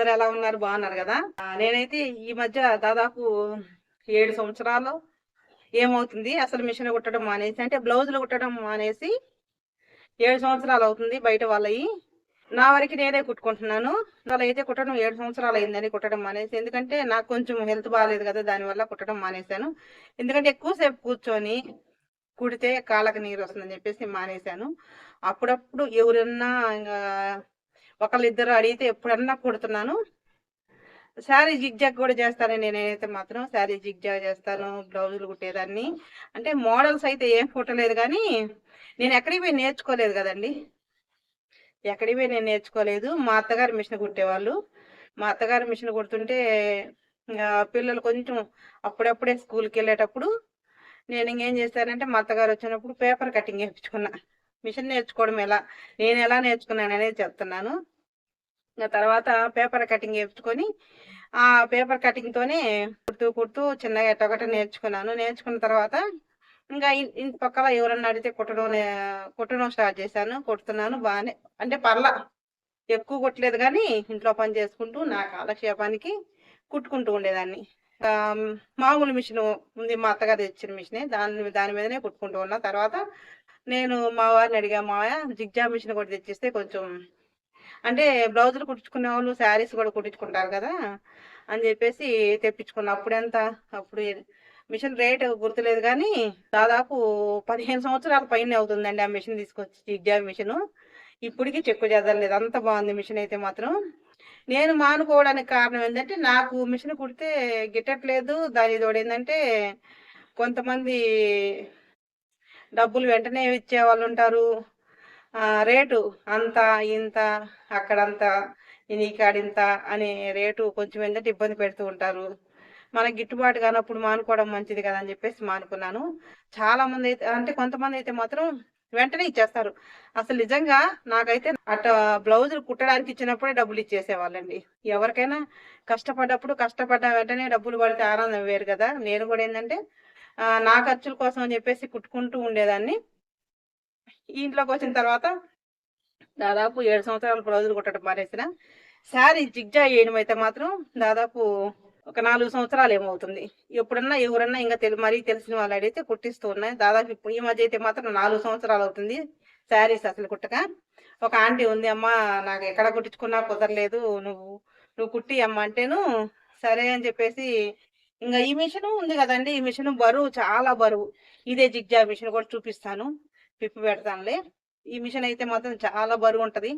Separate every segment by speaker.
Speaker 1: అందరు ఎలా ఉన్నారు? బాగున్నారు కదా? నేనైతే ఈ మధ్య దాదాపు ఏడు సంవత్సరాలు ఏమవుతుంది? అసలు మిషన్ కుట్టడం మానేసి అంటే బ్లౌజులు కుట్టడం మానేసి ఏడు సంవత్సరాలు అవుతుంది బయట వాళ్ళవి నా వరకు నేనే కుట్టుకుంటున్నాను. వాళ్ళ అయితే కుట్టడం ఏడు సంవత్సరాలు అయిందని కుట్టడం మానేసి ఎందుకంటే నాకు కొంచెం హెల్త్ బాగాలేదు కదా దానివల్ల కుట్టడం మానేశాను. ఎందుకంటే ఎక్కువసేపు కూర్చొని కుడితే కాళ్ళకి నీరు వస్తుందని చెప్పేసి మానేశాను. అప్పుడప్పుడు ఎవరన్నా ఇంకా ఒకళ్ళిద్దరు అడిగితే ఎప్పుడన్నా కుడుతున్నాను. శారీ జిగ్జాగ్ కూడా చేస్తాను. నేనైతే మాత్రం శారీ జిగ్జాగ్ చేస్తాను బ్లౌజులు కుట్టేదాన్ని. అంటే మోడల్స్ అయితే ఏం కుట్టలేదు కానీ నేను ఎక్కడికి పోయి నేర్చుకోలేదు కదండి. ఎక్కడికి పోయి నేను నేర్చుకోలేదు. మా అత్తగారు మిషన్ కుట్టేవాళ్ళు. మా అత్తగారు మిషన్ కుడుతుంటే పిల్లలు కొంచెం అప్పుడప్పుడే స్కూల్కి వెళ్ళేటప్పుడు నేను ఇంకేం చేశానంటే మా అత్తగారు వచ్చినప్పుడు పేపర్ కటింగ్ వేయించుకున్నా మిషన్ నేర్చుకోవడం ఎలా నేను ఎలా నేర్చుకున్నాను అనేది చెప్తున్నాను. ఇంకా తర్వాత పేపర్ కటింగ్ వేయించుకొని ఆ పేపర్ కటింగ్ తోనే కుడుతూ కుడుతూ చిన్నగా ఎట్టొకట నేర్చుకున్నాను. నేర్చుకున్న తర్వాత ఇంకా ఇంటి పక్కల ఎవరన్నా అడిగితే కుట్టడం కుట్టడం స్టార్ట్ చేశాను. కుడుతున్నాను బాగానే అంటే పర్లా ఎక్కువ కుట్టలేదు కానీ ఇంట్లో పని చేసుకుంటూ నా కాలక్షేపానికి కుట్టుకుంటూ ఉండేదాన్ని. మామూలు మిషన్ ఉంది మా అత్తగారు తెచ్చిన మిషనే దాని దాని మీదనే కుట్టుకుంటూ ఉన్నా. తర్వాత నేను మా వారిని అడిగా మావయ్య జిగ్జా మిషన్ కూడా తెచ్చిస్తే కొంచెం అంటే బ్లౌజులు కుట్టించుకునే వాళ్ళు శారీస్ కూడా కుట్టించుకుంటారు కదా అని చెప్పేసి తెప్పించుకున్నా. అప్పుడు ఎంత? అప్పుడు మిషన్ రేట్ గుర్తులేదు కానీ దాదాపు పదిహేను సంవత్సరాల పైన అవుతుందండి ఆ మిషన్ తీసుకొచ్చి జిగ్జా మిషన్. ఇప్పటికీ చెక్కు చేదలేదు అంత బాగుంది మిషన్ అయితే మాత్రం. నేను మానుకోవడానికి కారణం ఏంటంటే నాకు మిషన్ కుడితే గిట్టట్లేదు. దాని తోడు ఏంటంటే కొంతమంది డబ్బులు వెంటనే ఇచ్చే వాళ్ళు ఉంటారు. రేటు అంత ఇంత అక్కడంత నీకాడింత అనే రేటు కొంచెం ఏంటంటే ఇబ్బంది పెడుతూ ఉంటారు. మనకి గిట్టుబాటు కానప్పుడు మానుకోవడం మంచిది కదా అని చెప్పేసి మానుకున్నాను. చాలా మంది అయితే అంటే కొంతమంది అయితే మాత్రం వెంటనే ఇచ్చేస్తారు. అసలు నిజంగా నాకైతే అట్ట బ్లౌజులు కుట్టడానికి ఇచ్చినప్పుడే డబ్బులు ఇచ్చేసేవాళ్ళండి. ఎవరికైనా కష్టపడ్డప్పుడు కష్టపడ్డ వెంటనే డబ్బులు పడితే ఆనందం వేరు కదా. నేను కూడా ఏంటంటే నా ఖర్చుల కోసం అని చెప్పేసి కుట్టుకుంటూ ఉండేదాన్ని. ఈ ఇంట్లోకి వచ్చిన తర్వాత దాదాపు ఏడు సంవత్సరాలు బ్లౌజులు కుట్టడం మానేసిన. శారీ జిగ్జా వేయడం అయితే మాత్రం దాదాపు ఒక నాలుగు సంవత్సరాలు ఏమవుతుంది ఎప్పుడన్నా ఎవరన్నా ఇంకా తెలి మరీ తెలిసిన వాళ్ళు అడిగితే కుట్టిస్తూ ఉన్నాయి. దాదాపు ఇప్పుడు ఈ మధ్య అయితే మాత్రం నాలుగు సంవత్సరాలు అవుతుంది శారీస్ అసలు కుట్టక. ఒక ఆంటీ ఉంది అమ్మ నాకు ఎక్కడ కుట్టించుకున్నా కుదరలేదు నువ్వు నువ్వు కుట్టి అమ్మ అంటేను సరే అని చెప్పేసి ఇంకా ఈ మిషన్ ఉంది కదండి ఈ మిషన్ బరువు చాలా బరువు. ఇదే జిగ్జా మిషన్ కూడా చూపిస్తాను. పిప్పి పెడతానులే. ఈ మిషన్ అయితే మాత్రం చాలా బరువు ఉంటది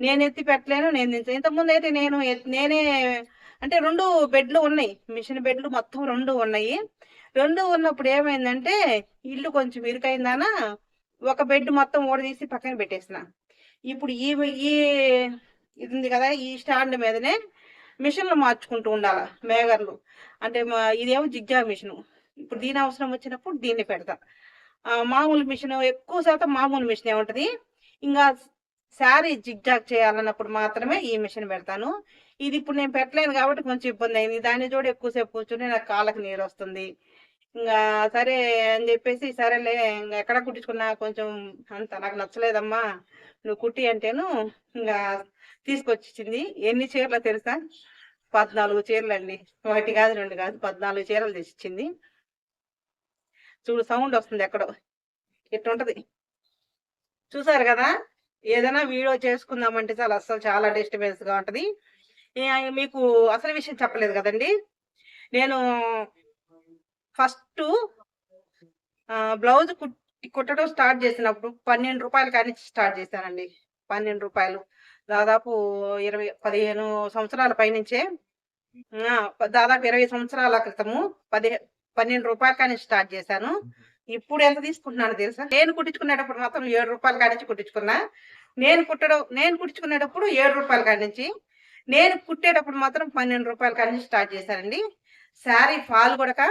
Speaker 1: నేను ఎత్తి పెట్టలేను నేను దించ- ఇంతకుముందు అయితే నేను నేనే అంటే రెండు బెడ్లు ఉన్నాయి. మిషన్ బెడ్లు మొత్తం రెండు ఉన్నాయి. రెండు ఉన్నప్పుడు ఏమైందంటే ఇల్లు కొంచెం ఇరుకైందానా ఒక బెడ్ మొత్తం ఓడదీసి పక్కన పెట్టేసిన. ఇప్పుడు ఈ ఈ ఇది ఉంది కదా ఈ స్టాండ్ మీదనే మిషన్లు మార్చుకుంటూ ఉండాలి మేగర్లు అంటే మా- ఇదేమో జిగ్జా మిషన్. ఇప్పుడు దీని అవసరం వచ్చినప్పుడు దీన్ని పెడతా. మామూలు మిషన్ ఎక్కువ శాతం మామూలు మిషన్ ఉంటుంది. ఇంకా శారీ జిగ్జాగ్ చేయాలన్నప్పుడు మాత్రమే ఈ మిషన్ పెడతాను. ఇది ఇప్పుడు నేను పెట్టలేను కాబట్టి కొంచెం ఇబ్బంది అయింది. దాన్ని చూడ ఎక్కువసేపు కూర్చుని నాకు కాళ్ళకి నీరు వస్తుంది. ఇంకా సరే అని చెప్పేసి సరేలే ఇంకా ఎక్కడ కుట్టించుకున్నా కొంచెం అంత నాకు నచ్చలేదమ్మా. నువ్వు కుట్టి అంటేను ఇంకా తీసుకొచ్చి ఇచ్చింది ఎన్ని చీరలు తెలుసా? పద్నాలుగు చీరలు అండి ఒకటి కాదు రెండు కాదు పద్నాలుగు చీరలు తెచ్చిచ్చింది. చూడు సౌండ్ వస్తుంది ఎక్కడో. ఇట్టుంటది చూసారు కదా? ఏదైనా వీడియో చేసుకుందామంటే చాలా అసలు చాలా డిస్టర్బెన్స్గా ఉంటది మీకు అసలు విషయం చెప్పలేదు కదండి? నేను ఫస్ట్ బ్లౌజ్ కుట్టి కుట్టడం స్టార్ట్ చేసినప్పుడు పన్నెండు రూపాయలు కానీ స్టార్ట్ చేశానండి. పన్నెండు రూపాయలు. దాదాపు ఇరవై పదిహేను సంవత్సరాల పైనుంచే దాదాపు ఇరవై సంవత్సరాల క్రితము పదిహే పన్నెండు రూపాయల కానీ స్టార్ట్ చేశాను. ఇప్పుడు ఎంత తీసుకుంటున్నాను తెలుసా? నేను కుట్టించుకునేటప్పుడు మాత్రం ఏడు రూపాయల కాడి నుంచి కుట్టించుకున్నా. నేను కుట్టడం నేను కుట్టించుకునేటప్పుడు ఏడు రూపాయల కాడి నుంచి. నేను కుట్టేటప్పుడు మాత్రం పన్నెండు రూపాయల కాడి నుంచి స్టార్ట్ చేశానండి. శారీ ఫాల్ కూడక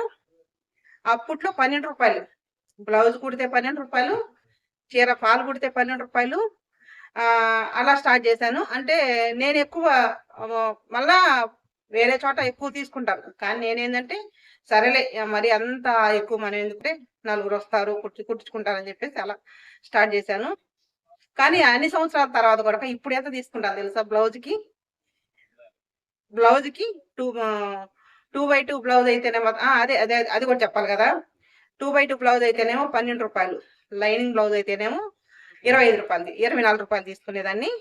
Speaker 1: అప్పట్లో పన్నెండు రూపాయలు. బ్లౌజ్ కుడితే పన్నెండు రూపాయలు చీర ఫాల్ కుడితే పన్నెండు రూపాయలు అలా స్టార్ట్ చేశాను. అంటే నేను ఎక్కువ మళ్ళా వేరే చోట ఎక్కువ తీసుకుంటాను కానీ నేనేంటంటే సరేలే మరి అంత ఎక్కువ మనం ఎందుకంటే నలుగురు వస్తారు కుట్టి కుట్టించుకుంటారని చెప్పేసి అలా స్టార్ట్ చేశాను. కానీ అన్ని సంవత్సరాల తర్వాత కూడా ఇప్పుడు ఎంత తీసుకుంటాను తెలుసా? బ్లౌజ్కి? బ్లౌజ్కి two two by two blouse అయితేనేమో అదే అదే అది కూడా చెప్పాలి కదా? టూ బై టూ బ్లౌజ్ అయితేనేమో పన్నెండు రూపాయలు. లైనింగ్ బ్లౌజ్ అయితేనేమో ఇరవై ఐదు రూపాయలు ఇరవై నాలుగు రూపాయలు తీసుకునేదాన్ని.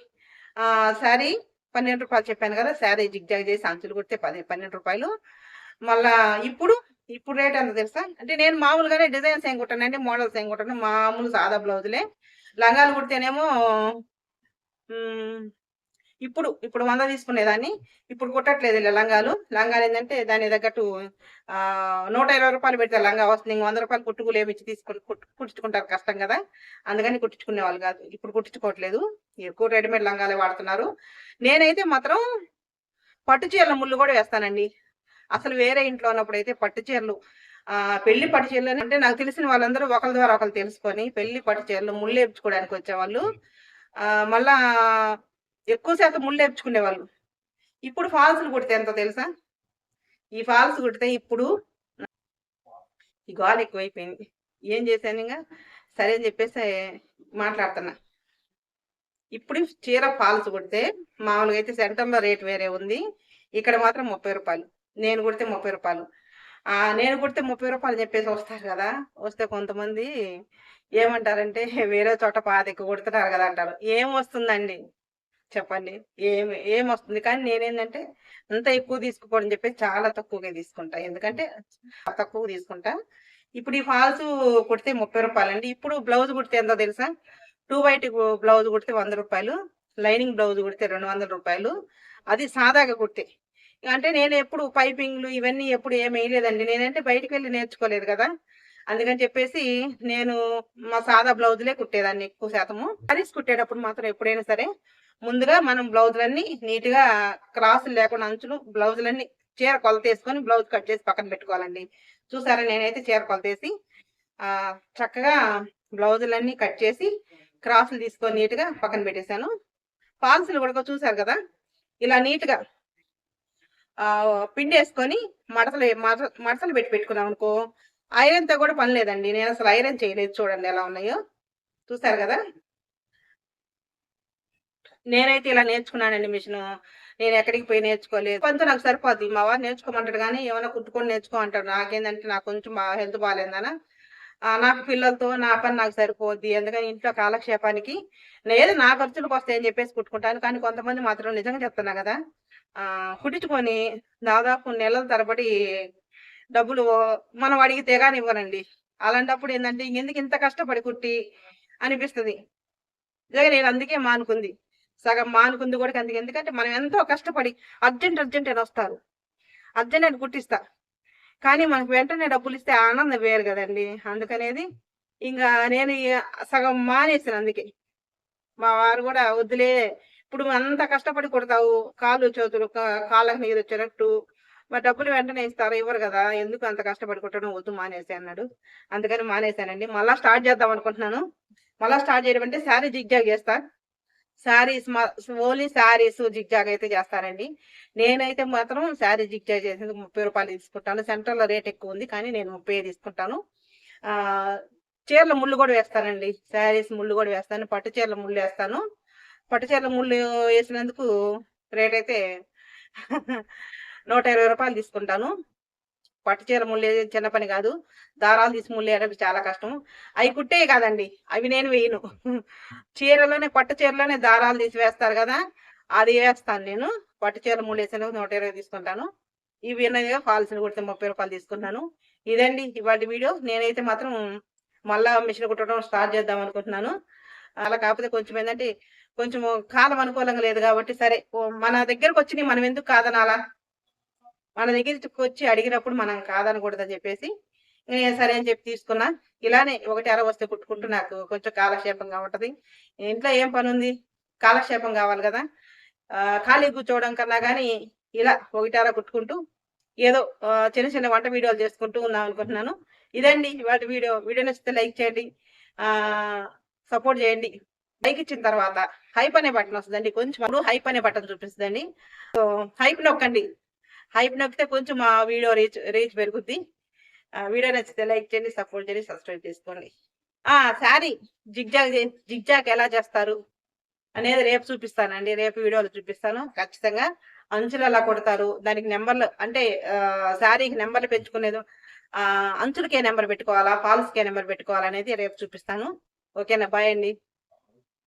Speaker 1: ఆ, శారీ పన్నెండు రూపాయలు చెప్పాను కదా శారీ జిగ్జాగ్ చేసి అంచులు కుడితే పది పన్నెండు రూపాయలు. మళ్ళా ఇప్పుడు ఇప్పుడు రేట్ ఎంత తెలుసా? అంటే నేను మామూలుగానే డిజైన్స్ ఏం కుట్టానండి మోడల్స్ ఏం కుట్టాను మామూలు సాదా బ్లౌజులే. లంగాలు కుడితేనేమో ఇప్పుడు ఇప్పుడు వంద తీసుకునేదాన్ని. ఇప్పుడు కుట్టట్లేదు ఇలా లంగాలు. లంగాలు ఏంటంటే దాని తగ్గట్టు నూట ఇరవై రూపాయలు పెడితే లంగా వస్తుంది. ఇంక వంద రూపాయలు కుట్టుకులు లేపించి తీసుకుని కుట్టు- కుట్టించుకుంటారు కష్టం కదా. అందుకని కుట్టించుకునే వాళ్ళు కాదు. ఇప్పుడు కుట్టించుకోవట్లేదు. ఎక్కువ రెడీమేడ్ లంగాలే వాడుతున్నారు. నేనైతే మాత్రం పట్టు చీరల ముళ్ళు కూడా వేస్తానండి. అసలు వేరే ఇంట్లో ఉన్నప్పుడు అయితే పట్టు చీరలు ఆ పెళ్ళి పట్టు చీరలు అంటే నాకు తెలిసిన వాళ్ళందరూ ఒకరి ద్వారా ఒకరు తెలుసుకొని పెళ్ళి పట్టు చీరలు ముళ్ళు వేపించుకోవడానికి వచ్చేవాళ్ళు. ఆ మళ్ళా ఎక్కువ శాతం ముళ్ళు వేపించుకునేవాళ్ళు ఇప్పుడు ఫాల్స్లు కుడితే ఎంతో తెలుసా? ఈ ఫాల్స్ కుడితే ఇప్పుడు ఈ గోల ఎక్కువైపోయింది. ఏం చేశాను ఇంకా సరే అని చెప్పేసి మాట్లాడుతున్నా. ఇప్పుడు చీర ఫాల్స్ కుడితే మామూలుగా అయితే సెంటర్లో రేట్ వేరే ఉంది. ఇక్కడ మాత్రం ముప్పై రూపాయలు. నేను కుడితే ముప్పై రూపాయలు. ఆ నేను కుడితే ముప్పై రూపాయలు చెప్పేసి వస్తారు కదా? వస్తే కొంతమంది ఏమంటారంటే వేరే చోట పాతికి కుడుతున్నారు కదా అంటారు. ఏం వస్తుందండి? చెప్పండి. ఏం ఏం వస్తుంది? కానీ నేనేంటంటే అంత ఎక్కువ తీసుకోకూడదని చెప్పి చాలా తక్కువగా తీసుకుంటా. ఎందుకంటే తక్కువ తీసుకుంటా. ఇప్పుడు ఈ ఫాల్స్ కుడితే ముప్పై రూపాయలు అండి ఇప్పుడు బ్లౌజ్ కుడితే ఎంతో తెలుసా? టూ బైట్ బ్లౌజ్ కుడితే వంద రూపాయలు. లైనింగ్ బ్లౌజ్ కుడితే రెండు వందల రూపాయలు. అది సాదాగా కుడితే. అంటే నేను ఎప్పుడు పైపింగ్లు ఇవన్నీ ఎప్పుడు ఏం వేయలేదండి. నేనంటే బయటకు వెళ్ళి నేర్చుకోలేదు కదా. అందుకని చెప్పేసి నేను మా సాదా బ్లౌజులే కుట్టేదాన్ని ఎక్కువ శాతము. సారీస్ కుట్టేటప్పుడు మాత్రం ఎప్పుడైనా సరే ముందుగా మనం బ్లౌజులన్నీ నీట్గా క్రాసులు లేకుండా అంచులు బ్లౌజులన్నీ చీర కొలత వేసుకొని బ్లౌజ్ కట్ చేసి పక్కన పెట్టుకోవాలండి. చూసారా? నేనైతే చీర కొలత వేసి ఆ చక్కగా బ్లౌజులన్నీ కట్ చేసి క్రాసులు తీసుకొని నీట్గా పక్కన పెట్టేశాను. పాల్సులు కూడా చూసారు కదా? ఇలా నీట్గా ఆ పిండి వేసుకొని మడతలు మడతలు పెట్టి పెట్టుకున్నాం అనుకో ఐరన్తో కూడా పని లేదండి. నేను అసలు ఐరన్ చేయలేదు. చూడండి ఎలా ఉన్నాయో. చూసారు కదా? నేనైతే ఇలా నేర్చుకున్నానండి మిషన్. నేను ఎక్కడికి పోయి నేర్చుకోలేదు. కొంచెం నాకు సరిపోద్ది. మా వారు నేర్చుకోమంటాడు కానీ ఏమైనా కుట్టుకొని నేర్చుకో అంటాడు నాకేందంటే నాకు కొంచెం హెల్త్ బాగాలేదనా నాకు పిల్లలతో నా పని నాకు సరిపోద్ది. ఎందుకని ఇంట్లో కాలక్షేపానికి లేదు నా ఖర్చులకు వస్తాయని చెప్పేసి కుట్టుకుంటాను. కానీ కొంతమంది మాత్రం నిజంగా చెప్తున్నా కదా కుట్టించుకొని దాదాపు నెలల తరబడి డబ్బులు మనం అడిగితే కానీ ఇవ్వరండి అలాంటప్పుడు ఏంటంటే ఎందుకు ఇంత కష్టపడి కుట్టి? అనిపిస్తుంది. నేను అందుకే మానుకుంది. సగం మానుకుంది కూడా అందుకే. ఎందుకంటే మనం ఎంతో కష్టపడి అర్జెంట్ అర్జెంట్ అని వస్తారు. అర్జెంట్ అని కుట్టిస్తా కానీ మనకు వెంటనే డబ్బులు ఇస్తే ఆనందం వేరు కదండి. అందుకనేది ఇంకా నేను సగం మానేసాను అందుకే. మా వారు కూడా వద్దులే ఇప్పుడు అంత కష్టపడి కొడతావు కాళ్ళు చేతులు కాళ్ళకి నీరు వచ్చినట్టు మరి డబ్బులు వెంటనే ఇస్తారు ఇవ్వరు కదా. ఎందుకు అంత కష్టపడి కొట్టడం? వద్దు మానేసి అన్నాడు. అందుకని మానేశానండి. మళ్ళా స్టార్ట్ చేద్దాం అనుకుంటున్నాను. మళ్ళా స్టార్ట్ చేయడం అంటే శారీ జిగ్జాగ్ చేస్తా. శారీస్ ఓన్లీ శారీస్ జిగ్జాగ్ అయితే చేస్తానండి. నేనైతే మాత్రం శారీ జిగ్జాగ్ చేసేందుకు ముప్పై రూపాయలు తీసుకుంటాను. సెంటర్లో రేట్ ఎక్కువ ఉంది కానీ నేను ముప్పై తీసుకుంటాను. చీరల ముళ్ళు కూడా వేస్తానండి. శారీస్ ముళ్ళు కూడా వేస్తాను. పట్టు చీరల ముళ్ళు వేస్తాను. పట్టు చీరల ముళ్ళు వేసినందుకు రేట్ అయితే నూట ఇరవై రూపాయలు తీసుకుంటాను. పట్టు చీర చిన్న పని కాదు. దారాలు తీసి ముళ్ళు చాలా కష్టం. అవి కుట్టే కాదండి. అవి నేను వేయను. చీరలోనే పట్టు చీరలోనే దారాలు తీసి వేస్తారు కదా అది వేస్తాను నేను. పట్టు చీర ముళ్ళు నూట ఇరవై తీసుకుంటాను. ఇవి విన్నదిగా ఫాల్స్ కుడితే ముప్పై రూపాయలు తీసుకున్నాను. ఇదండి ఇవాటి వీడియో. నేనైతే మాత్రం మళ్ళా మిషన్ కుట్టడం స్టార్ట్ చేద్దాం అనుకుంటున్నాను. అలా కాకపోతే కొంచెం ఏంటంటే కొంచెం కాలం అనుకూలంగా లేదు కాబట్టి సరే మన దగ్గరకు వచ్చినాయి మనం ఎందుకు కాదనాలా? మన దగ్గరికి వచ్చి అడిగినప్పుడు మనం కాదనకూడదని చెప్పేసి నేను సరే అని చెప్పి తీసుకున్నా. ఇలానే ఒకటి అర వస్తే కుట్టుకుంటూ నాకు కొంచెం కాలక్షేపంగా ఉంటది. ఇంట్లో ఏం పని ఉంది కాలక్షేపం కావాలి కదా. ఖాళీ కూర్చోవడం కన్నా కానీ ఇలా ఒకటి అర కుట్టుకుంటూ ఏదో చిన్న చిన్న వంట వీడియోలు చేసుకుంటూ ఉన్నాం అనుకుంటున్నాను. ఇదండి వాటి వీడియో. వీడియో నచ్చితే లైక్ చేయండి. సపోర్ట్ చేయండి. లైక్ ఇచ్చిన తర్వాత హైప్ అనే బటన్ వస్తుందండి. కొంచెం హైప్ అనే బటన్ చూపిస్తుందండి. సో హైప్ నొక్కండి. హైప్ నప్పితే కొంచెం మా వీడియో రీచ్ రీచ్ పెరుగుద్ది. ఆ, వీడియో నచ్చితే లైక్ చేయండి సపోర్ట్ చేయండి సబ్స్క్రైబ్ చేసుకోండి. ఆ శారీ జిగ్జాగ్ జిగ్జాగ్ ఎలా చేస్తారు అనేది రేపు చూపిస్తానండి. రేపు వీడియోలో చూపిస్తాను. ఖచ్చితంగా అంచులు ఎలా కొడతారు. దానికి నెంబర్లు అంటే శారీకి నెంబర్లు పెంచుకునేది అంచులకే నెంబర్ పెట్టుకోవాలా ఫాల్స్కే నెంబర్ పెట్టుకోవాలనేది రేపు చూపిస్తాను. ఓకేనా? బాయ్ అండి.